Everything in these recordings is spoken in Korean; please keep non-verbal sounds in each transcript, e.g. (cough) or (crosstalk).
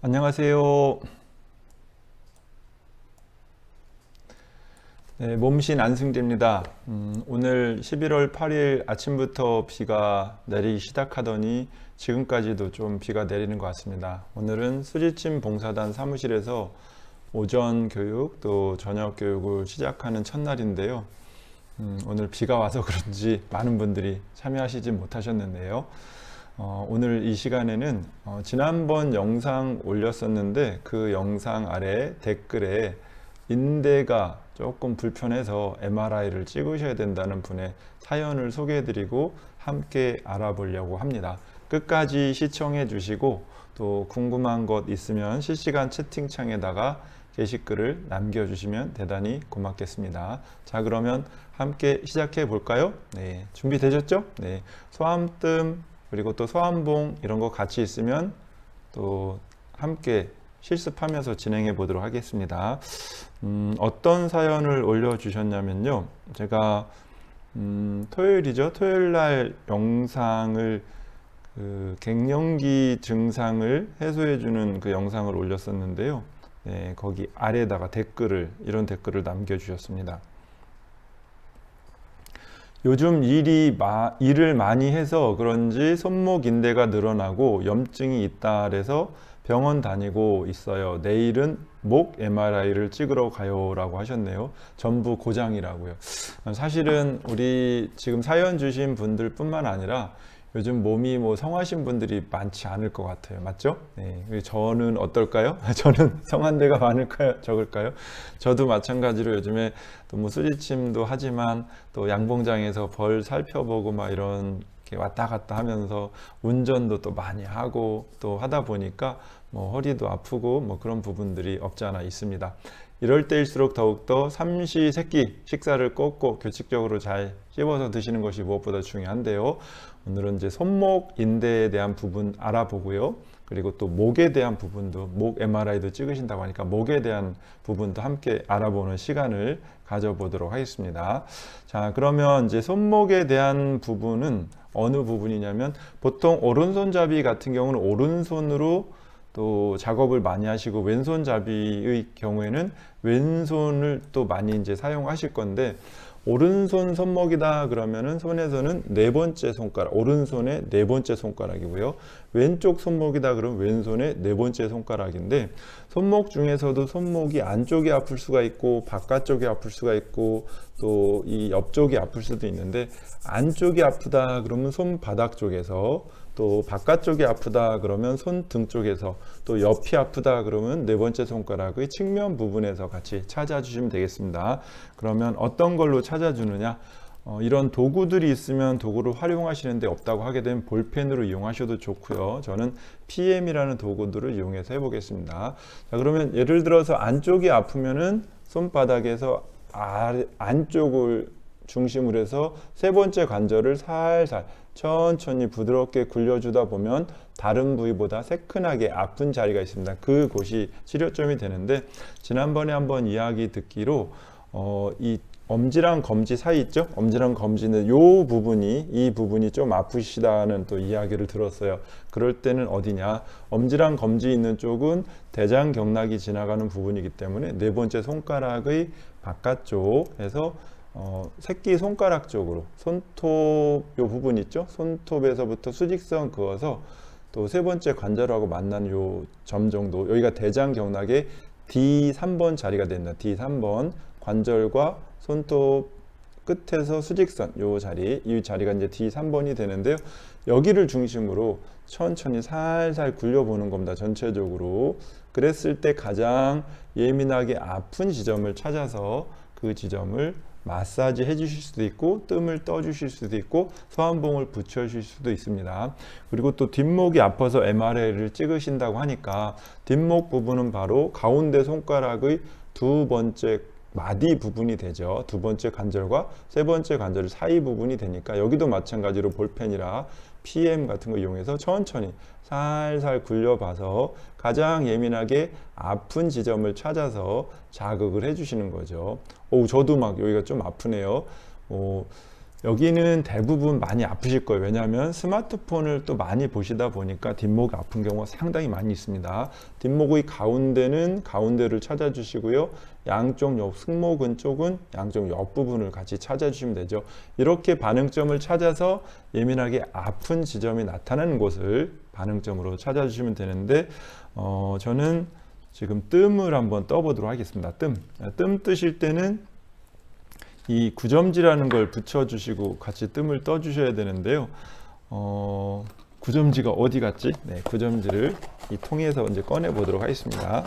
안녕하세요. 네, 몸신 안승재입니다. 음, 오늘 11월 8일 아침부터 비가 내리기 시작하더니 지금까지도 좀 비가 내리는 것 같습니다. 오늘은 수지침 봉사단 사무실에서 오전 교육 또 저녁 교육을 시작하는 첫날인데요. 음, 오늘 비가 와서 그런지 많은 분들이 참여하시지 못하셨는데요. 어, 오늘 이 시간에는 어, 지난번 영상 올렸었는데 그 영상 아래 댓글에 인대가 조금 불편해서 MRI를 찍으셔야 된다는 분의 사연을 소개해드리고 함께 알아보려고 합니다. 끝까지 시청해 주시고 또 궁금한 것 있으면 실시간 채팅창에다가 게시글을 남겨주시면 대단히 고맙겠습니다. 자, 그러면 함께 시작해 볼까요? 네, 준비되셨죠? 네, 소암뜸 그리고 또 소암봉 이런 거 같이 있으면 또 함께 실습하면서 진행해 보도록 하겠습니다. 음, 어떤 사연을 올려주셨냐면요. 제가 음, 토요일이죠. 토요일 날 영상을 그 갱년기 증상을 해소해 주는 그 영상을 올렸었는데요. 네, 거기 아래다가 댓글을 이런 댓글을 남겨 주셨습니다. 요즘 일이 마, 일을 많이 해서 그런지 손목 인대가 늘어나고 염증이 있다 그래서 병원 다니고 있어요. 내일은 목 MRI를 찍으러 가요라고 하셨네요. 전부 고장이라고요. 사실은 우리 지금 사연 주신 분들뿐만 아니라 요즘 몸이 뭐 성하신 분들이 많지 않을 것 같아요. 맞죠? 네. 저는 어떨까요? (laughs) 저는 성한 데가 많을까요? 적을까요? 저도 마찬가지로 요즘에 또뭐 수지침도 하지만 또 양봉장에서 벌 살펴보고 막 이런 왔다 갔다 하면서 운전도 또 많이 하고 또 하다 보니까 뭐 허리도 아프고 뭐 그런 부분들이 없지 않아 있습니다. 이럴 때일수록 더욱더 삼시 세끼 식사를 꼭꼭 규칙적으로 잘 씹어서 드시는 것이 무엇보다 중요한데요. 오늘은 이제 손목 인대에 대한 부분 알아보고요. 그리고 또 목에 대한 부분도 목 MRI도 찍으신다고 하니까 목에 대한 부분도 함께 알아보는 시간을 가져보도록 하겠습니다. 자, 그러면 이제 손목에 대한 부분은 어느 부분이냐면 보통 오른손잡이 같은 경우는 오른손으로 또 작업을 많이 하시고 왼손잡이의 경우에는 왼손을 또 많이 이제 사용하실 건데 오른손 손목이다 그러면은 손에서는 네 번째 손가락 오른손의 네 번째 손가락이고요. 왼쪽 손목이다 그러면 왼손의 네 번째 손가락인데 손목 중에서도 손목이 안쪽이 아플 수가 있고 바깥쪽이 아플 수가 있고 또 이 옆쪽이 아플 수도 있는데 안쪽이 아프다 그러면 손바닥 쪽에서 또 바깥쪽이 아프다 그러면 손 등 쪽에서 또 옆이 아프다 그러면 네 번째 손가락의 측면 부분에서 같이 찾아주시면 되겠습니다. 그러면 어떤 걸로 찾아주느냐? 어, 이런 도구들이 있으면 도구를 활용하시는데 없다고 하게 되면 볼펜으로 이용하셔도 좋고요. 저는 PM이라는 도구들을 이용해서 해보겠습니다. 자, 그러면 예를 들어서 안쪽이 아프면은 손바닥에서 아래, 안쪽을 중심으로 해서 세 번째 관절을 살살 천천히 부드럽게 굴려주다 보면 다른 부위보다 새끈하게 아픈 자리가 있습니다. 그곳이 치료점이 되는데 지난번에 한번 이야기 듣기로 어, 이 엄지랑 검지 사이 있죠? 엄지랑 검지는 이 부분이 이 부분이 좀 아프시다는 또 이야기를 들었어요. 그럴 때는 어디냐? 엄지랑 검지 있는 쪽은 대장 경락이 지나가는 부분이기 때문에 네 번째 손가락의 바깥쪽에서 어, 새끼 손가락 쪽으로 손톱 요 부분 있죠? 손톱에서부터 수직선 그어서 또 세 번째 관절하고 만나는 요점 정도 여기가 대장 경락의 D3번 자리가 된다. D3번 관절과 손톱 끝에서 수직선 요 자리 이 자리가 이제 D3번이 되는데요. 여기를 중심으로 천천히 살살 굴려보는 겁니다. 전체적으로 그랬을 때 가장 예민하게 아픈 지점을 찾아서 그 지점을 마사지 해주실 수도 있고 뜸을 떠주실 수도 있고 소환봉을 붙여주실 수도 있습니다. 그리고 또 뒷목이 아파서 MRI를 찍으신다고 하니까 뒷목 부분은 바로 가운데 손가락의 두 번째 마디 부분이 되죠. 두 번째 관절과 세 번째 관절 사이 부분이 되니까 여기도 마찬가지로 볼펜이라 PM 같은 거 이용해서 천천히 살살 굴려봐서 가장 예민하게 아픈 지점을 찾아서 자극을 해주시는 거죠. 오, 저도 막 여기가 좀 아프네요. 오, 여기는 대부분 많이 아프실 거예요. 왜냐하면 스마트폰을 또 많이 보시다 보니까 뒷목이 아픈 경우가 상당히 많이 있습니다. 뒷목의 가운데는 가운데를 찾아주시고요. 양쪽 옆 승모근 쪽은 양쪽 옆부분을 같이 찾아주시면 되죠. 이렇게 반응점을 찾아서 예민하게 아픈 지점이 나타나는 곳을 반응점으로 찾아주시면 되는데 어, 저는 지금 뜸을 한번 떠보도록 하겠습니다. 뜸. 뜸 뜨실 때는 이 구점지라는 걸 붙여주시고 같이 뜸을 떠주셔야 되는데요. 어, 구점지가 어디 갔지? 네, 구점지를 이 통에서 이제 꺼내 보도록 하겠습니다.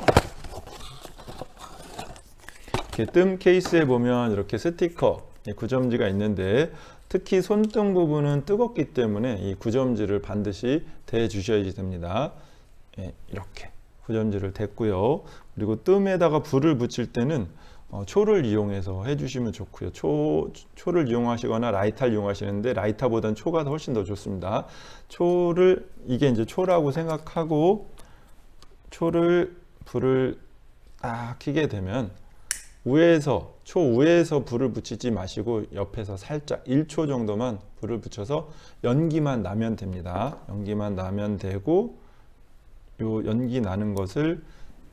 이렇게 뜸 케이스에 보면 이렇게 스티커 이 구점지가 있는데 특히 손등 부분은 뜨겁기 때문에 이 구점지를 반드시 대 주셔야 됩니다. 예, 이렇게 구점지를 댔고요. 그리고 뜸에다가 불을 붙일 때는 어, 초를 이용해서 해주시면 좋고요. 초, 초를 이용하시거나 라이터를 이용하시는데 라이터보다는 초가 훨씬 더 좋습니다. 초를 이게 이제 초라고 생각하고 초를 불을 딱 켜게 되면 위에서 초 위에서 불을 붙이지 마시고 옆에서 살짝 1초 정도만 불을 붙여서 연기만 나면 됩니다. 연기만 나면 되고 요 연기 나는 것을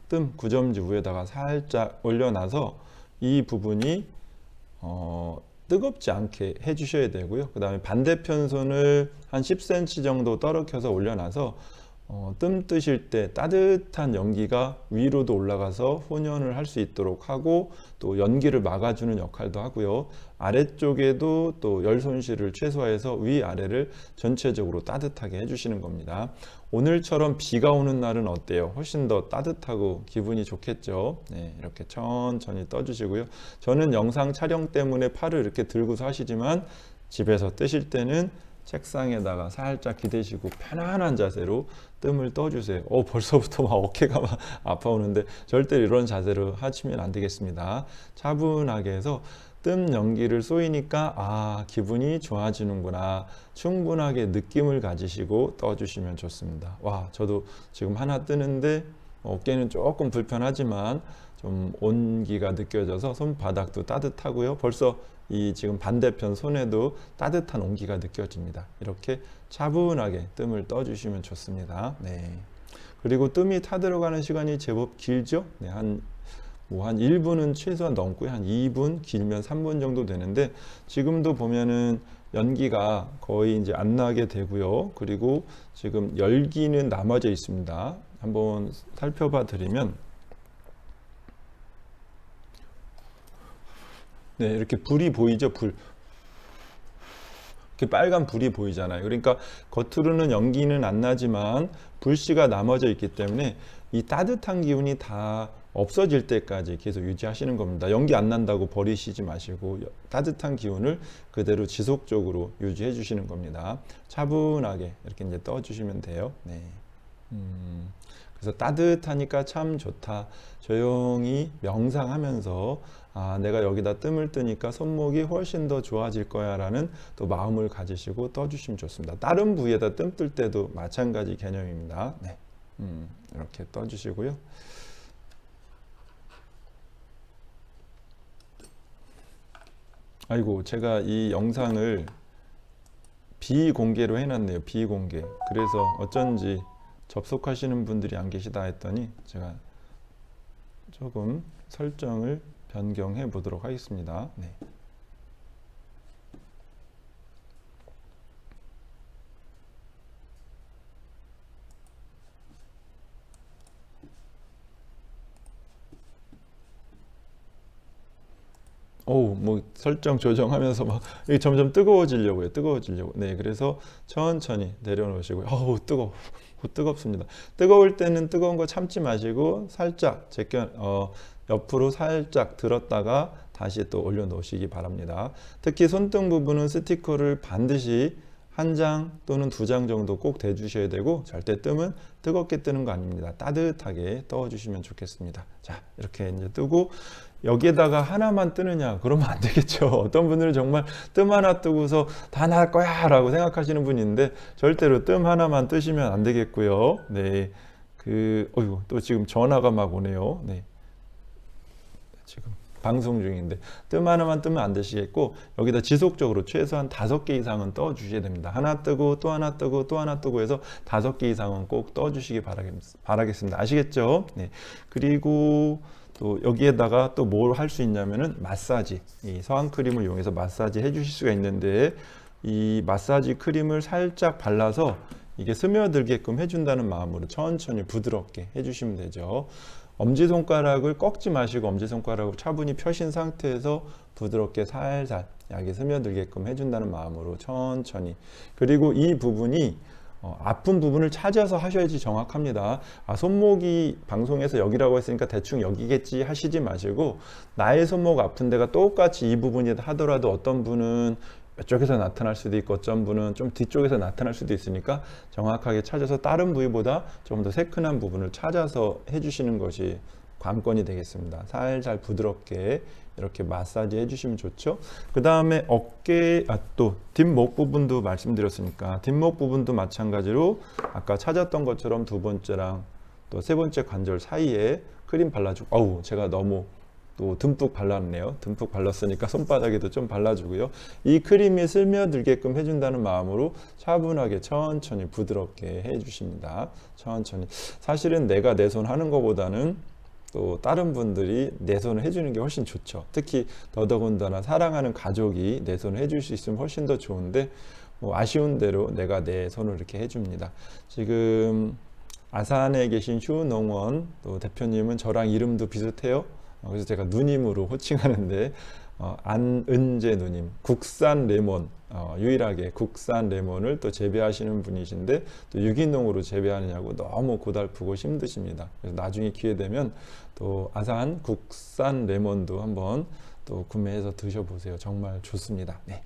뜸 구점지 위에다가 살짝 올려놔서 이 부분이 어, 뜨겁지 않게 해주셔야 되고요. 그 다음에 반대편 손을 한 10cm 정도 떨어켜서 올려놔서 어, 뜸 뜨실 때 따뜻한 연기가 위로도 올라가서 혼연을 할 수 있도록 하고 또 연기를 막아주는 역할도 하고요. 아래쪽에도 또 열 손실을 최소화해서 위 아래를 전체적으로 따뜻하게 해주시는 겁니다. 오늘처럼 비가 오는 날은 어때요? 훨씬 더 따뜻하고 기분이 좋겠죠. 네, 이렇게 천천히 떠주시고요. 저는 영상 촬영 때문에 팔을 이렇게 들고서 하시지만 집에서 뜨실 때는 책상에다가 살짝 기대시고 편안한 자세로 뜸을 떠주세요. 어, 벌써부터 막 어깨가 막 (laughs) 아파오는데 절대 이런 자세로 하시면 안 되겠습니다. 차분하게 해서 뜸 연기를 쏘이니까 아 기분이 좋아지는구나 충분하게 느낌을 가지시고 떠주시면 좋습니다. 와 저도 지금 하나 뜨는데 어깨는 조금 불편하지만 좀 온기가 느껴져서 손바닥도 따뜻하고요. 벌써 이 지금 반대편 손에도 따뜻한 온기가 느껴집니다. 이렇게 차분하게 뜸을 떠주시면 좋습니다. 네. 그리고 뜸이 타들어가는 시간이 제법 길죠? 네, 한 뭐한 1분은 최소한 넘고요. 한 2분, 길면 3분 정도 되는데 지금도 보면은 연기가 거의 이제 안 나게 되고요. 그리고 지금 열기는 남아져 있습니다. 한번 살펴봐 드리면 네, 이렇게 불이 보이죠? 불. 이렇게 빨간 불이 보이잖아요. 그러니까 겉으로는 연기는 안 나지만 불씨가 남아져 있기 때문에 이 따뜻한 기운이 다 없어질 때까지 계속 유지하시는 겁니다. 연기 안 난다고 버리시지 마시고 따뜻한 기운을 그대로 지속적으로 유지해 주시는 겁니다. 차분하게 이렇게 이제 떠 주시면 돼요. 네. 음, 그래서 따뜻하니까 참 좋다. 조용히 명상하면서 아, 내가 여기다 뜸을 뜨니까 손목이 훨씬 더 좋아질 거야 라는 또 마음을 가지시고 떠주시면 좋습니다. 다른 부위에다 뜸 뜰 때도 마찬가지 개념입니다. 네. 음, 이렇게 떠주시고요. 아이고, 제가 이 영상을 비공개로 해놨네요. 비공개. 그래서 어쩐지 접속하시는 분들이 안 계시다 했더니 제가 조금 설정을 변경해 보도록 하겠습니다. 네. 어우, 뭐 설정 조정하면서 막 이게 점점 뜨거워지려고요. 뜨거워지려고. 네, 그래서 천천히 내려놓으시고요. 어우, 뜨거워. 뜨겁습니다. 뜨거울 때는 뜨거운 거 참지 마시고 살짝 제껴 어, 옆으로 살짝 들었다가 다시 또 올려놓으시기 바랍니다. 특히 손등 부분은 스티커를 반드시 한 장 또는 두 장 정도 꼭 대주셔야 되고 절대 뜸은 뜨겁게 뜨는 거 아닙니다. 따뜻하게 떠주시면 좋겠습니다. 자 이렇게 이제 뜨고 여기에다가 하나만 뜨느냐 그러면 안 되겠죠. (laughs) 어떤 분들은 정말 뜸 하나 뜨고서 다 날 거야 라고 생각하시는 있는데 절대로 뜸 하나만 뜨시면 안 되겠고요. 네. 그 어이구 또 지금 전화가 막 오네요. 네. 지금 방송 중인데 뜸 하나만 뜨면 안 되시겠고 여기다 지속적으로 최소한 다섯 개 이상은 떠 주셔야 됩니다. 하나 뜨고 또 하나 뜨고 또 하나 뜨고 해서 다섯 개 이상은 꼭 떠 주시기 바라겠습니다. 아시겠죠? 네. 그리고 또 여기에다가 또 뭘 할 수 있냐면은 마사지 이 서한 크림을 이용해서 마사지 해 주실 수가 있는데 이 마사지 크림을 살짝 발라서 이게 스며들게끔 해준다는 마음으로 천천히 부드럽게 해주시면 되죠. 엄지손가락을 꺾지 마시고 엄지손가락을 차분히 펴신 상태에서 부드럽게 살살 약이 스며들게끔 해준다는 마음으로 천천히 그리고 이 부분이 어, 아픈 부분을 찾아서 하셔야지 정확합니다. 아, 손목이 방송에서 여기라고 했으니까 대충 여기겠지 하시지 마시고 나의 손목 아픈 데가 똑같이 이 부분이 하더라도 어떤 분은 이쪽에서 나타날 수도 있고 어떤 분은 좀 뒤쪽에서 나타날 수도 있으니까 정확하게 찾아서 다른 부위보다 좀 더 새끈한 부분을 찾아서 해주시는 것이 관건이 되겠습니다. 살살 부드럽게 이렇게 마사지 해주시면 좋죠. 그 다음에 어깨, 아, 또 뒷목 부분도 말씀드렸으니까 뒷목 부분도 마찬가지로 아까 찾았던 것처럼 두 번째랑 또 세 번째 관절 사이에 크림 발라주고, 어우, 제가 너무 또 듬뿍 발랐네요. 듬뿍 발랐으니까 손바닥에도 좀 발라주고요. 이 크림이 스며들게끔 해준다는 마음으로 차분하게 천천히 부드럽게 해주십니다. 천천히. 사실은 내가 내 손 하는 것보다는 또 다른 분들이 내 손을 해주는 게 훨씬 좋죠. 특히 더더군다나 사랑하는 가족이 내 손을 해줄 수 있으면 훨씬 더 좋은데 뭐 아쉬운 대로 내가 내 손을 이렇게 해줍니다. 지금 아산에 계신 휴농원 또 대표님은 저랑 이름도 비슷해요. 어, 그래서 제가 누님으로 호칭하는데 어, 안은재 누님 국산 레몬 어, 유일하게 국산 레몬을 또 재배하시는 분이신데 또 유기농으로 재배하느냐고 너무 고달프고 힘드십니다. 그래서 나중에 기회 되면 또 아산 국산 레몬도 한번 또 구매해서 드셔보세요. 정말 좋습니다. 네.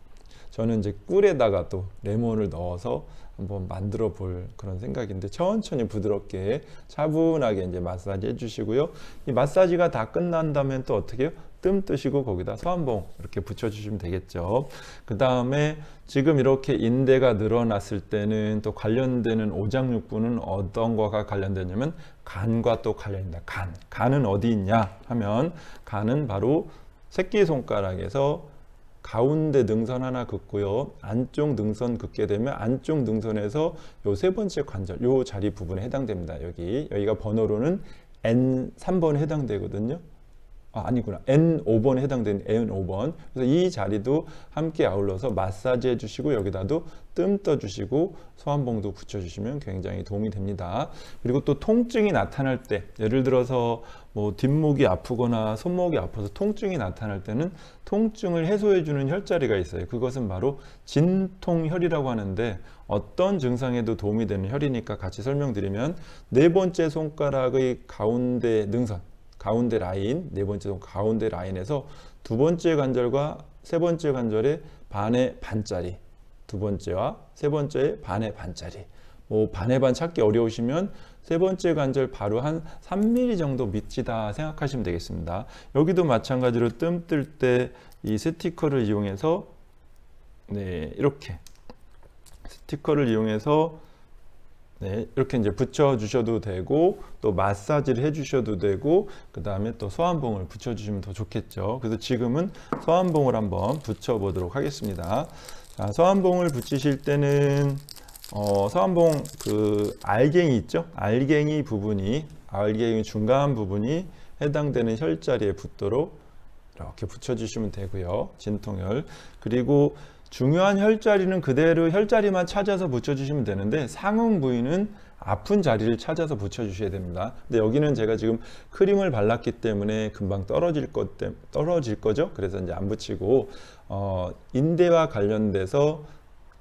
저는 이제 꿀에다가 또 레몬을 넣어서 한번 만들어 볼 그런 생각인데 천천히 부드럽게 차분하게 이제 마사지 해주시고요. 이 마사지가 다 끝난 다음에 또 어떻게 해요? 뜸 뜨시고 거기다 서한봉 이렇게 붙여주시면 되겠죠. 그 다음에 지금 이렇게 인대가 늘어났을 때는 또 관련되는 오장육부는 어떤 거가 관련되냐면 간과 또 관련된다. 간. 간은 어디 있냐 하면 간은 바로 새끼손가락에서 가운데 능선 하나 긋고요. 안쪽 능선 긋게 되면 안쪽 능선에서 요 세 번째 관절, 요 자리 부분에 해당됩니다. 여기 여기가 번호로는 N3번에 해당되거든요. 아, 아니구나. N5번에 해당되는 N5번. 그래서 이 자리도 함께 아울러서 마사지 해주시고 여기다도 뜸 떠주시고 소환봉도 붙여주시면 굉장히 도움이 됩니다. 그리고 또 통증이 나타날 때 예를 들어서 뭐 뒷목이 아프거나 손목이 아파서 통증이 나타날 때는 통증을 해소해주는 혈자리가 있어요. 그것은 바로 진통혈이라고 하는데 어떤 증상에도 도움이 되는 혈이니까 같이 설명드리면 네 번째 손가락의 가운데 능선 가운데 라인, 네 번째 손 가운데 라인에서 두 번째 관절과 세 번째 관절의 반의 반짜리, 두 번째와 세 번째의 반의 반짜리. 뭐 반의 반 찾기 어려우시면 세 번째 관절 바로 한 3mm 정도 밑이다 생각하시면 되겠습니다. 여기도 마찬가지로 뜸 뜰 때 이 스티커를 이용해서 네, 이렇게 스티커를 이용해서 네, 이렇게 이제 붙여 주셔도 되고 또 마사지를 해 주셔도 되고 그 다음에 또 소환봉을 붙여 주시면 더 좋겠죠. 그래서 지금은 소환봉을 한번 붙여 보도록 하겠습니다. 자, 소환봉을 붙이실 때는 어, 서한봉 그 알갱이 있죠? 알갱이 부분이 알갱이 중간 부분이 해당되는 혈자리에 붙도록 이렇게 붙여주시면 되고요. 진통혈 그리고 중요한 혈자리는 그대로 혈자리만 찾아서 붙여주시면 되는데 상응 부위는 아픈 자리를 찾아서 붙여주셔야 됩니다. 근데 여기는 제가 지금 크림을 발랐기 때문에 금방 떨어질 것 때, 떨어질 거죠. 그래서 이제 안 붙이고 어, 인대와 관련돼서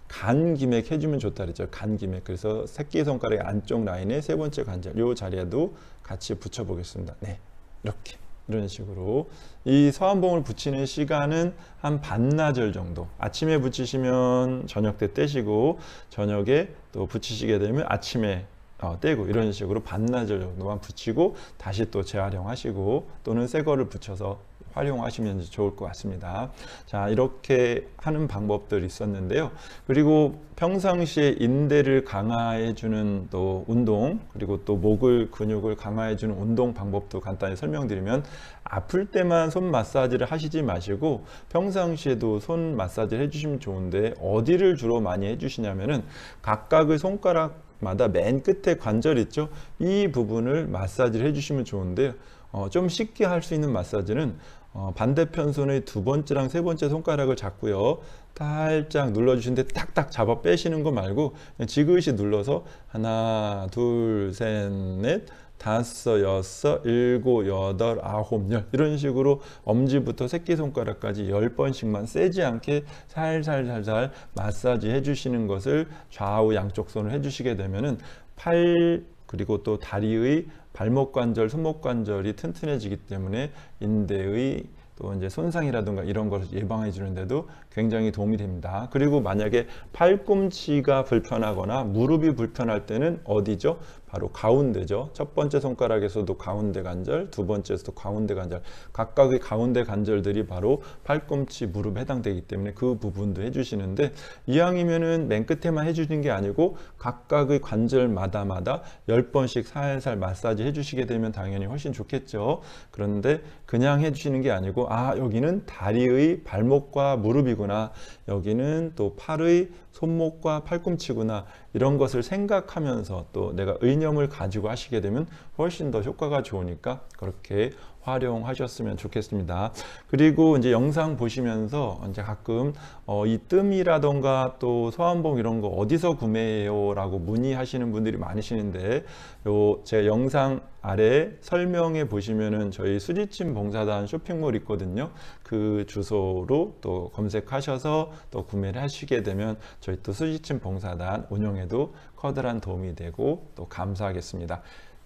간 기맥 해주면 좋다 그랬죠. 간 기맥. 그래서 새끼손가락의 안쪽 라인에 세 번째 관절, 요 자리에도 같이 붙여보겠습니다. 네, 이렇게. 이런 식으로 이 서한봉을 붙이는 시간은 한 반나절 정도. 아침에 붙이시면 저녁 때 떼시고 저녁에 또 붙이시게 되면 아침에 어, 떼고 이런 식으로 반나절 정도만 붙이고 다시 또 재활용하시고 또는 새 거를 붙여서 활용하시면 좋을 것 같습니다. 자, 이렇게 하는 방법들이 있었는데요. 그리고 평상시에 인대를 강화해 주는 또 운동, 그리고 또 목을 근육을 강화해 주는 운동 방법도 간단히 설명드리면 아플 때만 손 마사지를 하시지 마시고 평상시에도 손 마사지를 해 주시면 좋은데 어디를 주로 많이 해 주시냐면은 각각의 손가락마다 맨 끝에 관절 있죠? 이 부분을 마사지를 해 주시면 좋은데요. 어, 좀 쉽게 할 수 있는 마사지는 어, 반대편 손의 두 번째랑 세 번째 손가락을 잡고요. 살짝 눌러주시는데 딱딱 잡아 빼시는 거 말고 지그시 눌러서 하나, 둘, 셋, 넷, 다섯, 여섯, 일곱, 여덟, 아홉, 열 이런 식으로 엄지부터 새끼손가락까지 열 번씩만 세지 않게 살살살살 마사지 해주시는 것을 좌우 양쪽 손을 해주시게 되면은 팔 그리고 또 다리의 발목 관절, 손목 관절이 튼튼해지기 때문에 인대의 또 이제 손상이라든가 이런 것을 예방해 주는데도 굉장히 도움이 됩니다. 그리고 만약에 팔꿈치가 불편하거나 무릎이 불편할 때는 어디죠? 바로 가운데죠. 첫 번째 손가락에서도 가운데 관절, 두 번째에서도 가운데 관절. 각각의 가운데 관절들이 바로 팔꿈치, 무릎에 해당되기 때문에 그 부분도 해주시는데 이왕이면은 맨 끝에만 해주는 게 아니고 각각의 관절마다마다 열 번씩 살살 마사지 해주시게 되면 당연히 훨씬 좋겠죠. 그런데 그냥 해주시는 게 아니고 아 여기는 다리의 발목과 무릎이 구나. 여기는 또 팔의 손목과 팔꿈치구나 이런 것을 생각하면서 또 내가 의념을 가지고 하시게 되면 훨씬 더 효과가 좋으니까 그렇게 활용하셨으면 좋겠습니다. 그리고 이제 영상 보시면서 이제 가끔 어, 이 뜸이라던가 또 소환봉 이런 거 어디서 구매해요 라고 문의하시는 분들이 많으시는데 요제 영상 아래 설명에 보시면은 저희 수지침 봉사단 쇼핑몰 있거든요. 그 주소로 또 검색하셔서 또 구매를 하시게 되면 저희 또 수지침 봉사단 운영에도 커다란 도움이 되고 또 감사하겠습니다.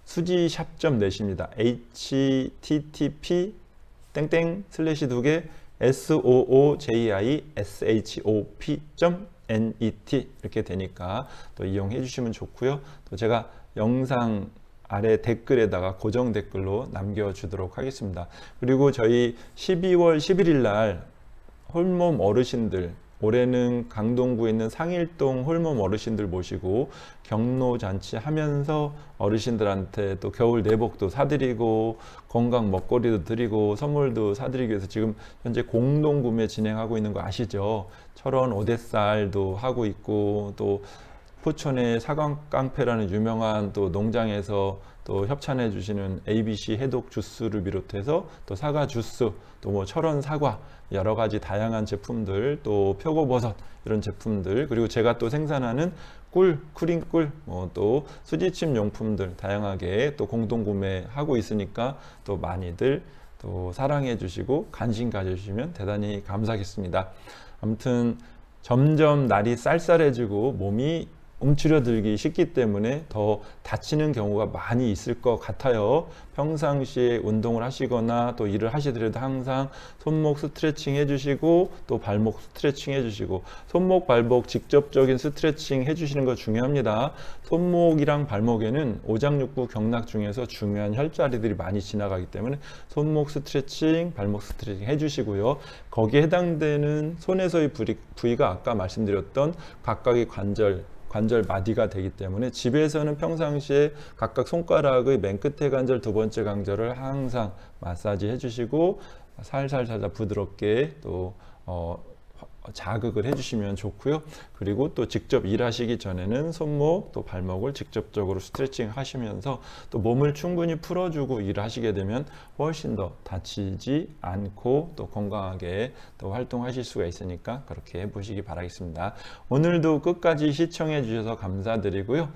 수지샵점 넷입니다. http 땡땡 슬래시 두개 s o o j i s h o p net 이렇게 되니까 또 이용해 주시면 좋고요. 또 제가 영상 아래 댓글에다가 고정 댓글로 남겨주도록 하겠습니다. 그리고 저희 12월 11일 날 홀몸 어르신들 올해는 강동구에 있는 상일동 홀몸 어르신들 모시고 경로 잔치 하면서 어르신들한테 또 겨울 내복도 사드리고 건강 먹거리도 드리고 선물도 사드리기 위해서 지금 현재 공동 구매 진행하고 있는 거 아시죠? 철원 오대쌀도 하고 있고 또 포천의 사광깡패라는 유명한 또 농장에서 또 협찬해 주시는 ABC 해독 주스를 비롯해서 또 사과 주스, 또 뭐 철원 사과 여러 가지 다양한 제품들, 또 표고버섯 이런 제품들, 그리고 제가 또 생산하는 꿀, 크림 꿀, 뭐 또 수지침 용품들 다양하게 또 공동 구매하고 있으니까 또 많이들 또 사랑해 주시고 관심 가져주시면 대단히 감사하겠습니다. 아무튼 점점 날이 쌀쌀해지고 몸이 움츠려들기 쉽기 때문에 더 다치는 경우가 많이 있을 것 같아요. 평상시에 운동을 하시거나 또 일을 하시더라도 항상 손목 스트레칭 해주시고 또 발목 스트레칭 해주시고 손목 발목 직접적인 스트레칭 해주시는 거 중요합니다. 손목이랑 발목에는 오장육부 경락 중에서 중요한 혈자리들이 많이 지나가기 때문에 손목 스트레칭, 발목 스트레칭 해주시고요. 거기에 해당되는 손에서의 부위가 아까 말씀드렸던 각각의 관절 관절 마디가 되기 때문에 집에서는 평상시에 각각 손가락의 맨 끝에 관절, 두 번째 관절을 항상 마사지 해주시고 살살살살 부드럽게 또 어, 자극을 해주시면 좋고요. 그리고 또 직접 일하시기 전에는 손목 또 발목을 직접적으로 스트레칭 하시면서 또 몸을 충분히 풀어주고 일하시게 되면 훨씬 더 다치지 않고 또 건강하게 또 활동하실 수가 있으니까 그렇게 해보시기 바라겠습니다. 오늘도 끝까지 시청해 주셔서 감사드리고요.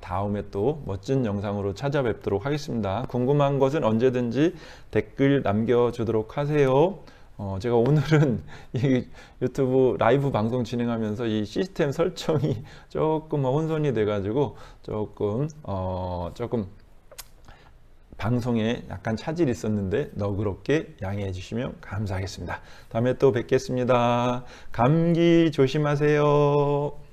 다음에 또 멋진 영상으로 찾아뵙도록 하겠습니다. 궁금한 것은 언제든지 댓글 남겨주도록 하세요. 어, 제가 오늘은 (laughs) 이 유튜브 라이브 방송 진행하면서 이 시스템 설정이 (laughs) 조금 혼선이 돼가지고 조금, 어, 조금 방송에 약간 차질이 있었는데 너그럽게 양해해 주시면 감사하겠습니다. 다음에 또 뵙겠습니다. 감기 조심하세요.